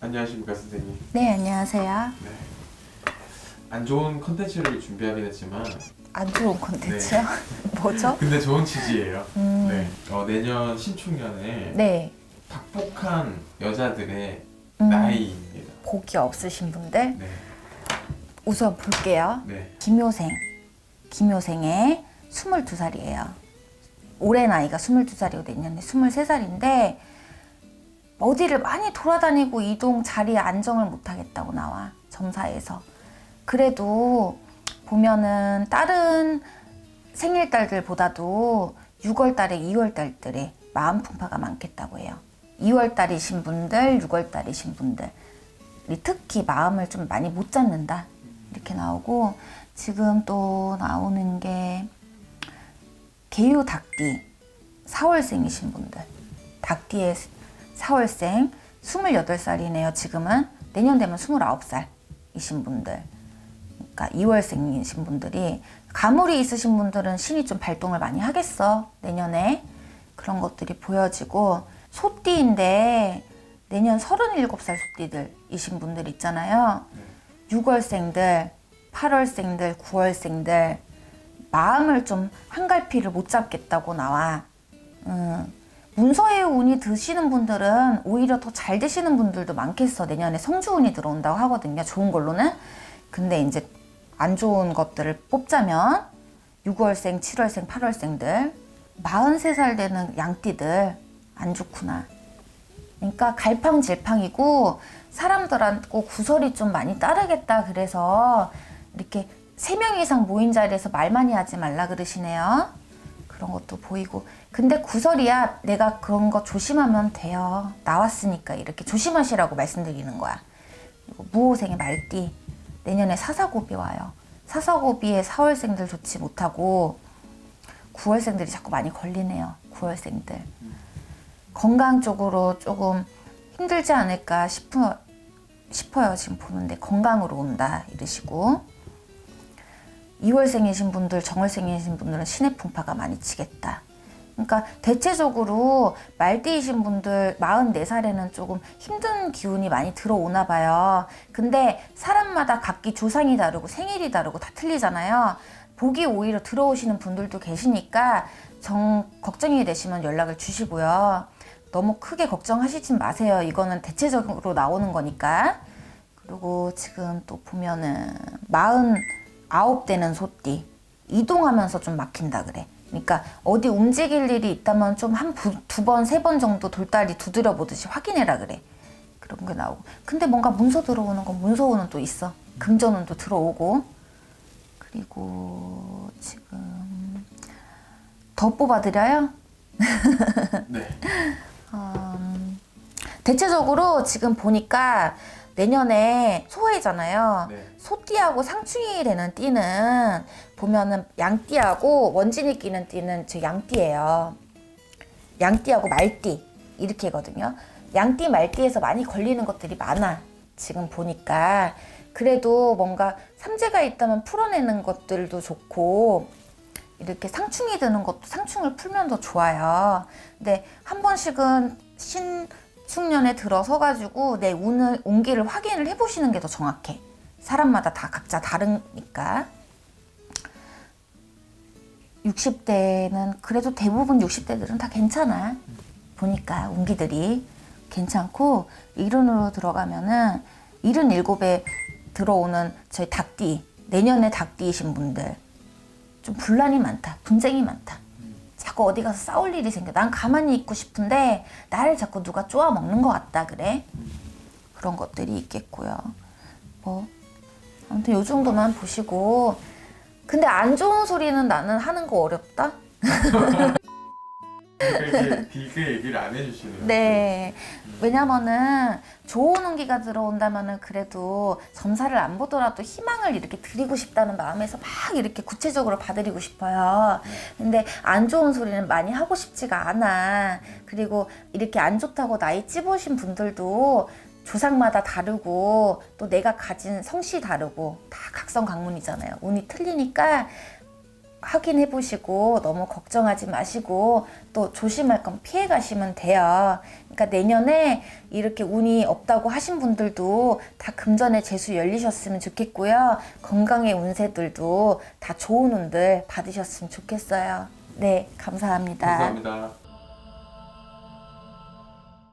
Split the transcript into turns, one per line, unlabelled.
안녕하십니까 선생님.
네, 안녕하세요.
네. 안 좋은 컨텐츠를 준비하긴 했지만
안 좋은 콘텐츠요? 뭐죠?
근데 좋은 취지예요.
음,
네. 어, 내년 신축년에
네.
박복한 여자들의
음,
나이입니다.
복이 없으신 분들
네.
우선 볼게요.
네.
김효생. 김효생의 22살이에요. 올해 나이가 22살이고 내년에 23살인데 어디를 많이 돌아다니고 이동 자리에 안정을 못 하겠다고 나와. 점사에서. 그래도 보면은 다른 생일달들보다도 6월 달에 2월 달들에 마음 풍파가 많겠다고 해요. 2월 달이신 분들, 6월 달이신 분들. 특히 마음을 좀 많이 못 잡는다. 이렇게 나오고 지금 또 나오는 게 개유 닭띠 4월생이신 분들. 닭띠의 4월생 28살이네요. 지금은 내년 되면 29살이신 분들. 그러니까 2월생이신 분들이 가물이 있으신 분들은 신이 좀 발동을 많이 하겠어. 내년에. 그런 것들이 보여지고 소띠인데 내년 37살 소띠들이신 분들 있잖아요. 6월생들, 8월생들, 9월생들 마음을 좀 한갈피를 못 잡겠다고 나와. 음, 문서의 운이 드시는 분들은 오히려 더 잘 되시는 분들도 많겠어. 내년에 성주운이 들어온다고 하거든요. 좋은 걸로는. 근데 이제 안 좋은 것들을 뽑자면 6월생, 7월생, 8월생들 43살 되는 양띠들 안 좋구나. 그러니까 갈팡질팡이고 사람들하고 구설이 좀 많이 따르겠다 그래서 이렇게 세명 이상 모인 자리에서 말 많이 하지 말라 그러시네요. 그런 것도 보이고 근데 구설이야 내가 그런 거 조심하면 돼요. 나왔으니까 이렇게 조심하시라고 말씀드리는 거야. 무호생의 말띠 내년에 사사고비 와요. 사사고비에 4월생들 좋지 못하고 9월생들이 자꾸 많이 걸리네요. 9월생들. 건강 쪽으로 조금 힘들지 않을까 싶어, 싶어요. 지금 보는데 건강으로 온다 이러시고 2월생이신 분들, 정월생이신 분들은 신의 풍파가 많이 치겠다. 그러니까 대체적으로 말띠이신 분들 44살에는 조금 힘든 기운이 많이 들어오나 봐요. 근데 사람마다 각기 조상이 다르고 생일이 다르고 다 틀리잖아요. 복이 오히려 들어오시는 분들도 계시니까 정 걱정이 되시면 연락을 주시고요. 너무 크게 걱정하시진 마세요. 이거는 대체적으로 나오는 거니까. 그리고 지금 또 보면은 49되는 소띠 이동하면서 좀 막힌다 그래. 그러니까 어디 움직일 일이 있다면 좀 한 두 번, 세 번 정도 돌다리 두드려 보듯이 확인해라 그래. 그런 게 나오고. 근데 뭔가 문서 들어오는 건 문서오는 또 있어. 금전은 또 들어오고. 그리고 지금 더 뽑아드려요?
네.
음, 대체적으로 지금 보니까 내년에 소해잖아요.
네.
소띠하고 상충이 되는 띠는 보면은 양띠하고 원진이 끼는 띠는 저 양띠예요. 양띠하고 말띠 이렇게거든요. 양띠 말띠에서 많이 걸리는 것들이 많아. 지금 보니까 그래도 뭔가 삼재가 있다면 풀어내는 것들도 좋고 이렇게 상충이 드는 것도 상충을 풀면 더 좋아요. 근데 한 번씩은 신 축년에 들어서 가지고 내 운을 운기를 확인을 해보시는 게 더 정확해. 사람마다 다 각자 다르니까. 60대는 그래도 대부분 60대들은 다 괜찮아. 보니까 운기들이 괜찮고 이른으로 들어가면은 77에 들어오는 저희 닭띠 내년에 닭띠이신 분들 좀 분란이 많다. 분쟁이 많다. 자꾸 어디 가서 싸울 일이 생겨. 난 가만히 있고 싶은데 나를 자꾸 누가 쪼아 먹는 것 같다 그래. 그런 것들이 있겠고요. 뭐 아무튼 요 정도만 보시고 근데 안 좋은 소리는 나는 하는 거 어렵다.
이렇게 길게 얘기를 안 해주시네요.
네. 왜냐면은 좋은 운기가 들어온다면은 그래도 점사를 안 보더라도 희망을 이렇게 드리고 싶다는 마음에서 막 이렇게 구체적으로 봐드리고 싶어요. 근데 안 좋은 소리는 많이 하고 싶지가 않아. 그리고 이렇게 안 좋다고 나이 찝으신 분들도 조상마다 다르고 또 내가 가진 성씨 다르고 다 각성강문이잖아요. 운이 틀리니까 확인해 보시고 너무 걱정하지 마시고 또 조심할 건 피해 가시면 돼요. 그러니까 내년에 이렇게 운이 없다고 하신 분들도 다 금전의 재수 열리셨으면 좋겠고요. 건강의 운세들도 다 좋은 운들 받으셨으면 좋겠어요. 네, 감사합니다.
감사합니다.